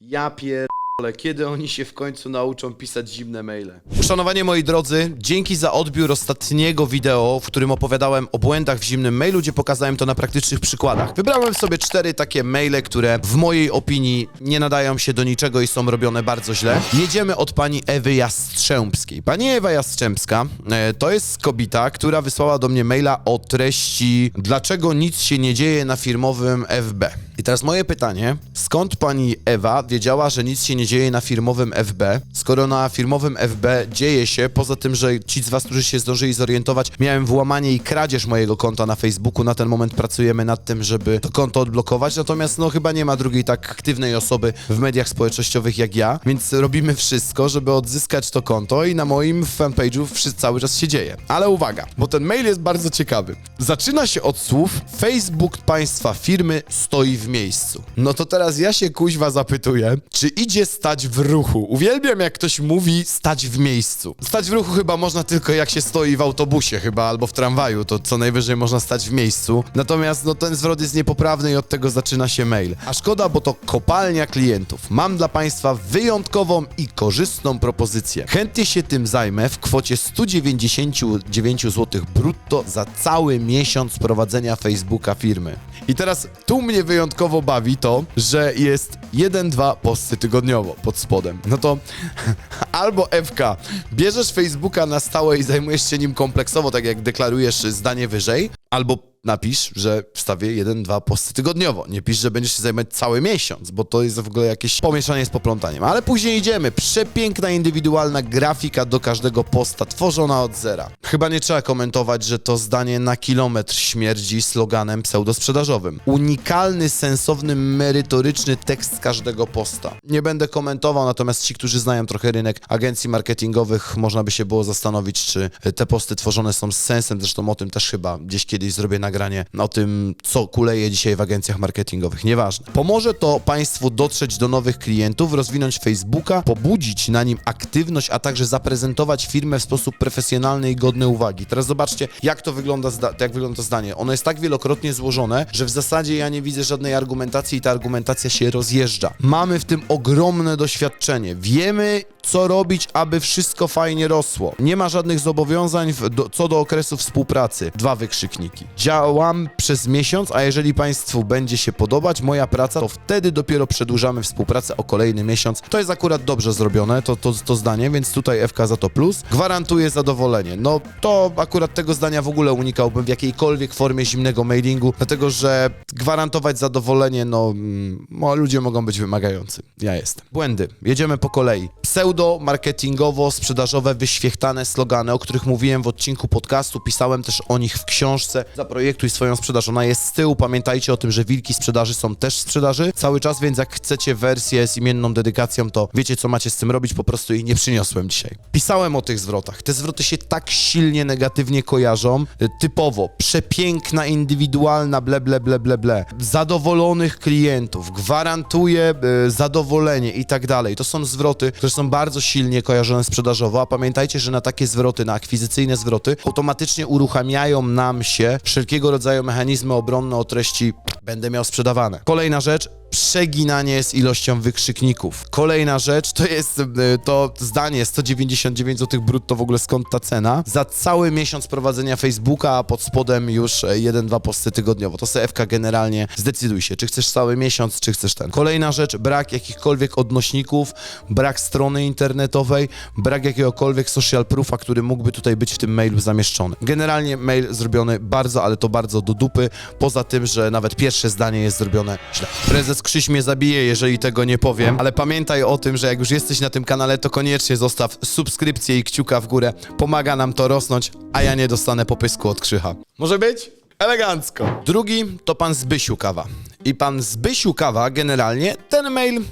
Ja pierdolę, kiedy oni się w końcu nauczą pisać zimne maile? Uszanowanie moi drodzy, dzięki za odbiór ostatniego wideo, w którym opowiadałem o błędach w zimnym mailu, gdzie pokazałem to na praktycznych przykładach. Wybrałem sobie cztery takie maile, które w mojej opinii nie nadają się do niczego i są robione bardzo źle. Jedziemy od pani Ewy Jastrzębskiej. Pani Ewa Jastrzębska e, to jest kobieta, która wysłała do mnie maila o treści dlaczego nic się nie dzieje na firmowym FB. I teraz moje pytanie, skąd pani Ewa wiedziała, że nic się nie dzieje na firmowym FB, skoro na firmowym FB dzieje się, poza tym, że ci z was, którzy się zdążyli zorientować, miałem włamanie i kradzież mojego konta na Facebooku, na ten moment pracujemy nad tym, żeby to konto odblokować, natomiast no chyba nie ma drugiej tak aktywnej osoby w mediach społecznościowych jak ja, więc robimy wszystko, żeby odzyskać to konto i na moim fanpage'u cały czas się dzieje. Ale uwaga, bo ten mail jest bardzo ciekawy. Zaczyna się od słów Facebook państwa firmy stoi w miejscu. No to teraz ja się kuźwa zapytuję, czy idzie stać w ruchu? Uwielbiam jak ktoś mówi stać w miejscu. Stać w ruchu chyba można tylko jak się stoi w autobusie chyba albo w tramwaju, to co najwyżej można stać w miejscu. Natomiast no ten zwrot jest niepoprawny i od tego zaczyna się mail. A szkoda, bo to kopalnia klientów. Mam dla Państwa wyjątkową i korzystną propozycję. Chętnie się tym zajmę w kwocie 199 zł brutto za cały miesiąc prowadzenia Facebooka firmy. I teraz tu mnie wyjątkowo bawi to, że jest 1-2 posty tygodniowo pod spodem. No to albo FK, bierzesz Facebooka na stałe i zajmujesz się nim kompleksowo, tak jak deklarujesz zdanie wyżej, albo napisz, że wstawię 1-2 posty tygodniowo. Nie pisz, że będziesz się zajmować cały miesiąc, bo to jest w ogóle jakieś pomieszanie z poplątaniem. Ale później idziemy. Przepiękna, indywidualna grafika do każdego posta, tworzona od zera. Chyba nie trzeba komentować, że to zdanie na kilometr śmierdzi sloganem pseudosprzedażowym. Unikalny, sensowny, merytoryczny tekst każdego posta. Nie będę komentował, natomiast ci, którzy znają trochę rynek agencji marketingowych, można by się było zastanowić, czy te posty tworzone są z sensem. Zresztą o tym też chyba gdzieś kiedyś zrobię nagranie o tym, co kuleje dzisiaj w agencjach marketingowych. Nieważne. Pomoże to Państwu dotrzeć do nowych klientów, rozwinąć Facebooka, pobudzić na nim aktywność, a także zaprezentować firmę w sposób profesjonalny i godny uwagi. Teraz zobaczcie, jak to wygląda, jak wygląda zdanie. Ono jest tak wielokrotnie złożone, że w zasadzie ja nie widzę żadnej argumentacji i ta argumentacja się rozjeżdża. Mamy w tym ogromne doświadczenie. Wiemy, co robić, aby wszystko fajnie rosło. Nie ma żadnych zobowiązań w, do, co do okresu współpracy. Dwa wykrzykniki. Działam przez miesiąc, a jeżeli Państwu będzie się podobać moja praca, to wtedy dopiero przedłużamy współpracę o kolejny miesiąc. To jest akurat dobrze zrobione, to, to, to zdanie, więc tutaj FK za to plus. Gwarantuję zadowolenie. No to akurat tego zdania w ogóle unikałbym w jakiejkolwiek formie zimnego mailingu, dlatego że gwarantować zadowolenie, no, mm, no ludzie mogą być wymagający. Ja jestem. Błędy. Jedziemy po kolei. Pseudo-marketingowo-sprzedażowe, wyświechtane slogany, o których mówiłem w odcinku podcastu, pisałem też o nich w książce Zaprojektuj swoją sprzedaż. Ona jest z tyłu, pamiętajcie o tym, że wilki sprzedaży są też sprzedaży cały czas, więc jak chcecie wersję z imienną dedykacją, to wiecie co macie z tym robić, po prostu jej nie przyniosłem dzisiaj. Pisałem o tych zwrotach. Te zwroty się tak silnie negatywnie kojarzą. Y, Typowo, przepiękna, indywidualna, ble, ble, ble, ble, ble. Zadowolonych klientów, gwarantuje y, zadowolenie i tak dalej. To są zwroty, które są bardzo silnie kojarzone sprzedażowo, a pamiętajcie, że na takie zwroty, na akwizycyjne zwroty, automatycznie uruchamiają nam się wszelkiego rodzaju mechanizmy obronne o treści będę miał sprzedawane. Kolejna rzecz, przeginanie z ilością wykrzykników. Kolejna rzecz to jest y, to zdanie 199 zł brutto, w ogóle skąd ta cena? Za cały miesiąc prowadzenia Facebooka, a pod spodem już 1-2 posty tygodniowo. To CFK generalnie zdecyduj się, czy chcesz cały miesiąc, czy chcesz ten. Kolejna rzecz, brak jakichkolwiek odnośników, brak strony internetowej, brak jakiegokolwiek social proofa, który mógłby tutaj być w tym mailu zamieszczony. Generalnie mail zrobiony bardzo, ale to bardzo do dupy, poza tym, że nawet pierwsze zdanie jest zrobione źle. Prezes Krzyś mnie zabije, jeżeli tego nie powiem, ale pamiętaj o tym, że jak już jesteś na tym kanale, to koniecznie zostaw subskrypcję i kciuka w górę. Pomaga nam to rosnąć, a ja nie dostanę popysku od Krzycha. Może być? Elegancko. Drugi to pan Zbysiu Kawa. I pan Zbysiu Kawa generalnie ten mail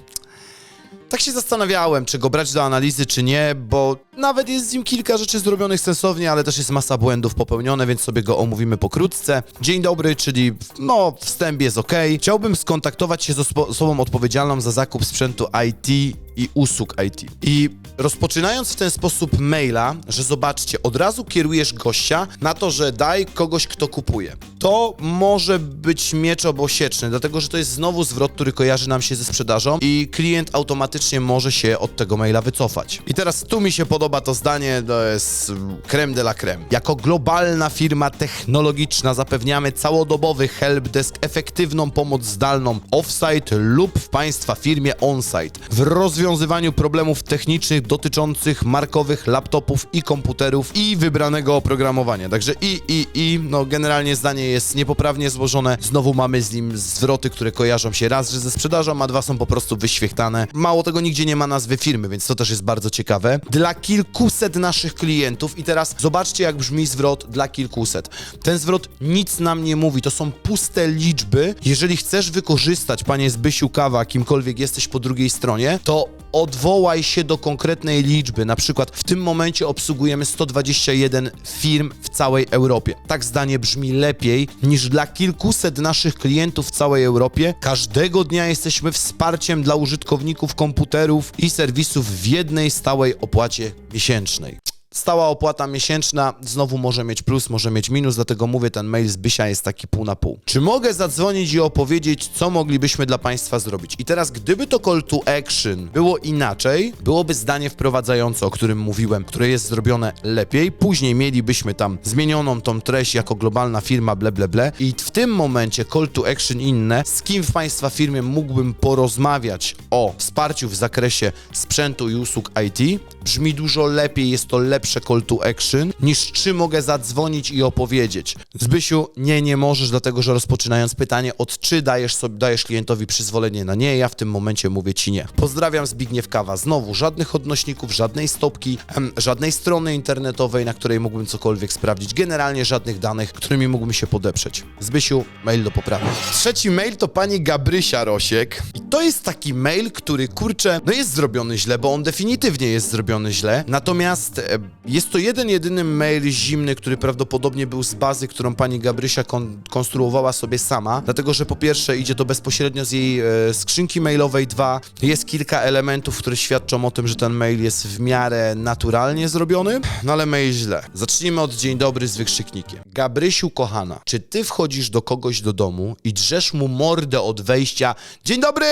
Tak się zastanawiałem, czy go brać do analizy, czy nie, bo nawet jest z nim kilka rzeczy zrobionych sensownie, ale też jest masa błędów popełnione, więc sobie go omówimy pokrótce. Dzień dobry, czyli no, wstęp jest ok. Chciałbym skontaktować się z osobą odpowiedzialną za zakup sprzętu IT i usług IT. I rozpoczynając w ten sposób maila, że zobaczcie, od razu kierujesz gościa na to, że daj kogoś, kto kupuje. To może być miecz obosieczny, dlatego że to jest znowu zwrot, który kojarzy nam się ze sprzedażą i klient automatycznie może się od tego maila wycofać. I teraz tu mi się podoba to zdanie, to jest creme de la creme. Jako globalna firma technologiczna zapewniamy całodobowy helpdesk, efektywną pomoc zdalną offsite lub w Państwa firmie onsite w rozwiązywaniu problemów technicznych dotyczących markowych laptopów i komputerów i wybranego oprogramowania. Także i, i, i, no generalnie zdanie jest niepoprawnie złożone. Znowu mamy z nim zwroty, które kojarzą się raz, że ze sprzedażą, a dwa są po prostu wyświechtane. Mało tego, nigdzie nie ma nazwy firmy, więc to też jest bardzo ciekawe. Dla kilkuset naszych klientów i teraz zobaczcie, jak brzmi zwrot dla kilkuset. Ten zwrot nic nam nie mówi, to są puste liczby. Jeżeli chcesz wykorzystać, panie Zbysiu Kawa, kimkolwiek jesteś po drugiej stronie, to odwołaj się do konkretnej liczby. Na przykład w tym momencie obsługujemy 121 firm w całej Europie. Tak zdanie brzmi lepiej niż dla kilkuset naszych klientów w całej Europie. Każdego dnia jesteśmy wsparciem dla użytkowników komputerów i serwisów w jednej stałej opłacie miesięcznej. Stała opłata miesięczna znowu może mieć plus, może mieć minus, dlatego mówię, ten mail z Bysia jest taki pół na pół. Czy mogę zadzwonić i opowiedzieć, co moglibyśmy dla Państwa zrobić? I teraz, gdyby to call to action było inaczej, byłoby zdanie wprowadzające, o którym mówiłem, które jest zrobione lepiej, później mielibyśmy tam zmienioną tą treść jako globalna firma, ble, ble, ble i w tym momencie call to action inne, z kim w Państwa firmie mógłbym porozmawiać o wsparciu w zakresie sprzętu i usług IT, brzmi dużo lepiej, jest to lepsze call to action, niż czy mogę zadzwonić i opowiedzieć. Zbysiu, nie, nie możesz, dlatego że rozpoczynając pytanie od czy dajesz, sobie, dajesz klientowi przyzwolenie na nie, ja w tym momencie mówię ci nie. Pozdrawiam Zbigniew Kawa. Znowu, żadnych odnośników, żadnej stopki, em, żadnej strony internetowej, na której mógłbym cokolwiek sprawdzić, generalnie żadnych danych, którymi mógłbym się podeprzeć. Zbysiu, mail do poprawy. Trzeci mail to pani Gabrysia Rosiek i to jest taki mail, który kurczę, no jest zrobiony źle, bo on definitywnie jest zrobiony źle, natomiast e, jest to jeden, jedyny mail zimny, który prawdopodobnie był z bazy, którą pani Gabrysia kon konstruowała sobie sama, dlatego że po pierwsze idzie to bezpośrednio z jej e, skrzynki mailowej, dwa, jest kilka elementów, które świadczą o tym, że ten mail jest w miarę naturalnie zrobiony, no ale mail źle. Zacznijmy od dzień dobry z wykrzyknikiem. Gabrysiu kochana, czy ty wchodzisz do kogoś do domu i drzesz mu mordę od wejścia dzień dobry!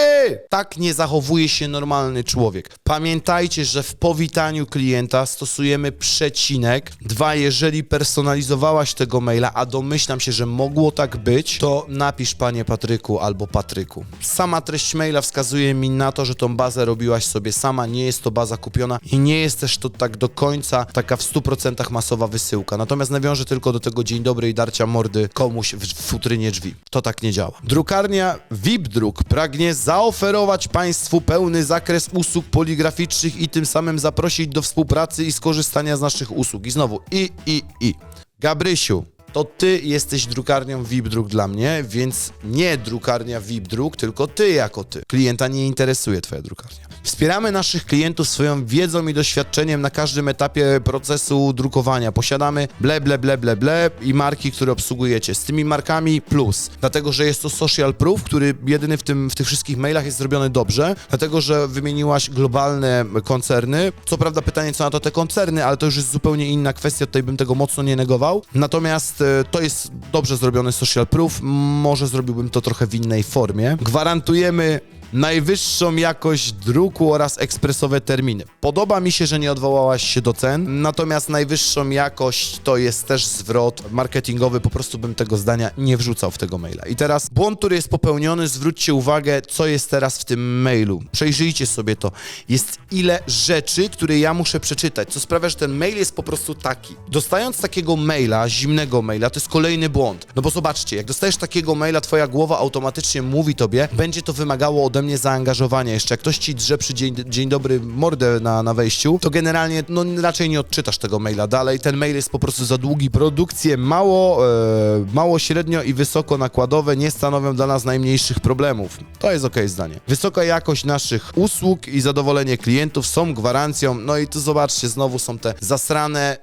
Tak nie zachowuje się normalny człowiek. Pamiętajcie, że w powitaniu klienta stosujemy przecinek. Dwa, jeżeli personalizowałaś tego maila, a domyślam się, że mogło tak być, to napisz panie Patryku albo Patryku. Sama treść maila wskazuje mi na to, że tą bazę robiłaś sobie sama, nie jest to baza kupiona i nie jest też to tak do końca taka w 100% masowa wysyłka. Natomiast nawiążę tylko do tego dzień dobry i darcia mordy komuś w, futrynie drzwi. To tak nie działa. Drukarnia VIPDruk pragnie zaoferować Państwu pełny zakres usług poligraficznych i tym samym zaprosić do współpracy i skorzystania z naszych usług. I znowu i, i, i. Gabrysiu, to ty jesteś drukarnią VIPDruk dla mnie, więc nie drukarnia VIPDruk, tylko ty jako ty. Klienta nie interesuje twoja drukarnia. Wspieramy naszych klientów swoją wiedzą i doświadczeniem na każdym etapie procesu drukowania. Posiadamy ble, ble, ble, ble, ble i marki, które obsługujecie. Z tymi markami plus, dlatego że jest to social proof, który jedyny w, tym, w tych wszystkich mailach jest zrobiony dobrze, dlatego że wymieniłaś globalne koncerny. Co prawda pytanie, co na to te koncerny, ale to już jest zupełnie inna kwestia, tutaj bym tego mocno nie negował. Natomiast to jest dobrze zrobiony social proof, może zrobiłbym to trochę w innej formie. Gwarantujemy najwyższą jakość druku oraz ekspresowe terminy. Podoba mi się, że nie odwołałaś się do cen, natomiast najwyższą jakość to jest też zwrot marketingowy, po prostu bym tego zdania nie wrzucał w tego maila. I teraz błąd, który jest popełniony, zwróćcie uwagę, co jest teraz w tym mailu. Przejrzyjcie sobie to. Jest ile rzeczy, które ja muszę przeczytać, co sprawia, że ten mail jest po prostu taki. Dostając takiego maila, zimnego maila, to jest kolejny błąd. No bo zobaczcie, jak dostajesz takiego maila, twoja głowa automatycznie mówi tobie, będzie to wymagało ode mnie zaangażowania jeszcze. Jak ktoś ci drze przy dzień, dzień dobry mordę na, na wejściu, to generalnie no, raczej nie odczytasz tego maila dalej. Ten mail jest po prostu za długi. Produkcje mało, e, mało średnio i wysoko nakładowe nie stanowią dla nas najmniejszych problemów. To jest okej okay zdanie. Wysoka jakość naszych usług i zadowolenie klientów są gwarancją. No i tu zobaczcie, znowu są te zasrane,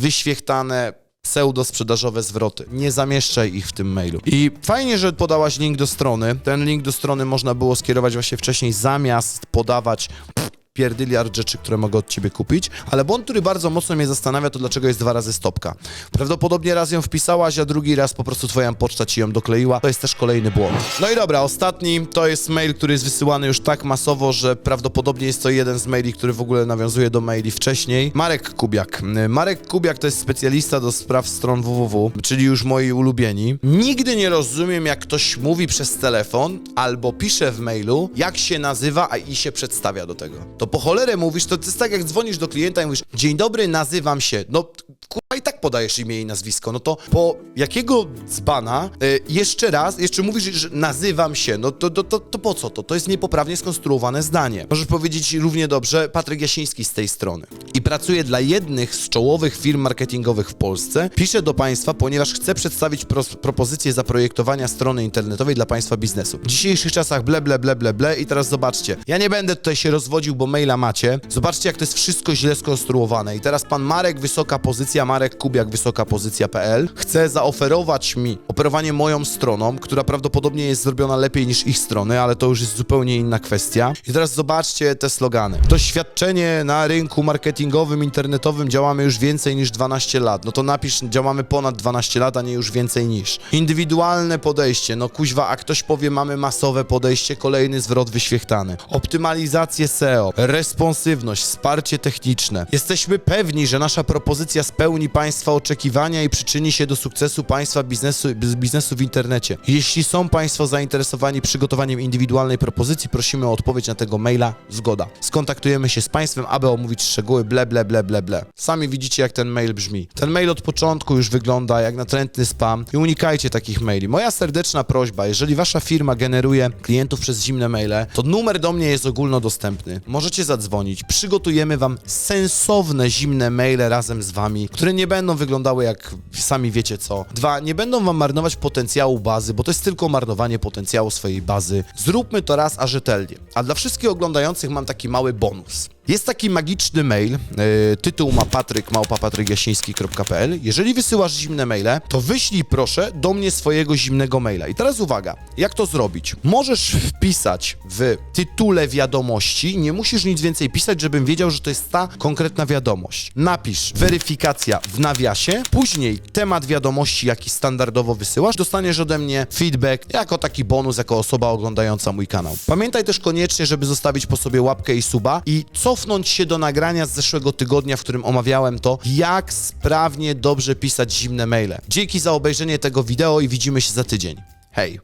wyświechtane pseudo-sprzedażowe zwroty. Nie zamieszczaj ich w tym mailu. I fajnie, że podałaś link do strony. Ten link do strony można było skierować właśnie wcześniej, zamiast podawać pierdyliard rzeczy, które mogę od ciebie kupić, ale błąd, który bardzo mocno mnie zastanawia, to dlaczego jest dwa razy stopka. Prawdopodobnie raz ją wpisałaś, a drugi raz po prostu twoja poczta ci ją dokleiła. To jest też kolejny błąd. No i dobra, ostatni to jest mail, który jest wysyłany już tak masowo, że prawdopodobnie jest to jeden z maili, który w ogóle nawiązuje do maili wcześniej. Marek Kubiak. Marek Kubiak to jest specjalista do spraw stron www, czyli już moi ulubieni. Nigdy nie rozumiem, jak ktoś mówi przez telefon albo pisze w mailu, jak się nazywa a i się przedstawia do tego. To po cholerę mówisz, to, jest tak jak dzwonisz do klienta i mówisz, dzień dobry, nazywam się. No i tak podajesz imię i nazwisko, no to po jakiego dzbana e, jeszcze raz, jeszcze mówisz, że nazywam się, no to, to, to, to po co to? To jest niepoprawnie skonstruowane zdanie. Możesz powiedzieć równie dobrze Patryk Jasiński z tej strony. I pracuję dla jednych z czołowych firm marketingowych w Polsce. Piszę do Państwa, ponieważ chcę przedstawić propozycję zaprojektowania strony internetowej dla Państwa biznesu. W dzisiejszych czasach ble, ble, ble, ble, ble i teraz zobaczcie. Ja nie będę tutaj się rozwodził, bo maila macie. Zobaczcie, jak to jest wszystko źle skonstruowane. I teraz pan Marek, wysoka pozycja, Marek Marek Kubiak, wysoka pozycja.pl, chce zaoferować mi operowanie moją stroną, która prawdopodobnie jest zrobiona lepiej niż ich strony, ale to już jest zupełnie inna kwestia. I teraz zobaczcie te slogany. Doświadczenie na rynku marketingowym, internetowym działamy już więcej niż 12 lat. No to napisz, działamy ponad 12 lat, a nie już więcej niż. Indywidualne podejście, no kuźwa, a ktoś powie, mamy masowe podejście, kolejny zwrot wyświechtany. Optymalizację SEO, responsywność, wsparcie techniczne. Jesteśmy pewni, że nasza propozycja spełni Państwa oczekiwania i przyczyni się do sukcesu Państwa biznesu, biznesu w internecie. Jeśli są Państwo zainteresowani przygotowaniem indywidualnej propozycji, prosimy o odpowiedź na tego maila zgoda. Skontaktujemy się z Państwem, aby omówić szczegóły ble, ble, ble, ble, ble. Sami widzicie, jak ten mail brzmi. Ten mail od początku już wygląda jak natrętny spam i unikajcie takich maili. Moja serdeczna prośba, jeżeli Wasza firma generuje klientów przez zimne maile, to numer do mnie jest ogólnodostępny. Możecie zadzwonić, przygotujemy Wam sensowne zimne maile razem z Wami, które nie będą wyglądały jak sami wiecie co. Dwa, nie będą wam marnować potencjału bazy, bo to jest tylko marnowanie potencjału swojej bazy. Zróbmy to raz, a rzetelnie. A dla wszystkich oglądających mam taki mały bonus. Jest taki magiczny mail, yy, tytuł ma patryk, małpapatrykjasiński.pl. Jeżeli wysyłasz zimne maile, to wyślij proszę do mnie swojego zimnego maila. I teraz uwaga, jak to zrobić? Możesz wpisać w tytule wiadomości, nie musisz nic więcej pisać, żebym wiedział, że to jest ta konkretna wiadomość. Napisz weryfikacja w nawiasie, później temat wiadomości, jaki standardowo wysyłasz, dostaniesz ode mnie feedback jako taki bonus, jako osoba oglądająca mój kanał. Pamiętaj też koniecznie, żeby zostawić po sobie łapkę i suba i co cofnąć się do nagrania z zeszłego tygodnia, w którym omawiałem to, jak sprawnie dobrze pisać zimne maile. Dzięki za obejrzenie tego wideo i widzimy się za tydzień. Hej!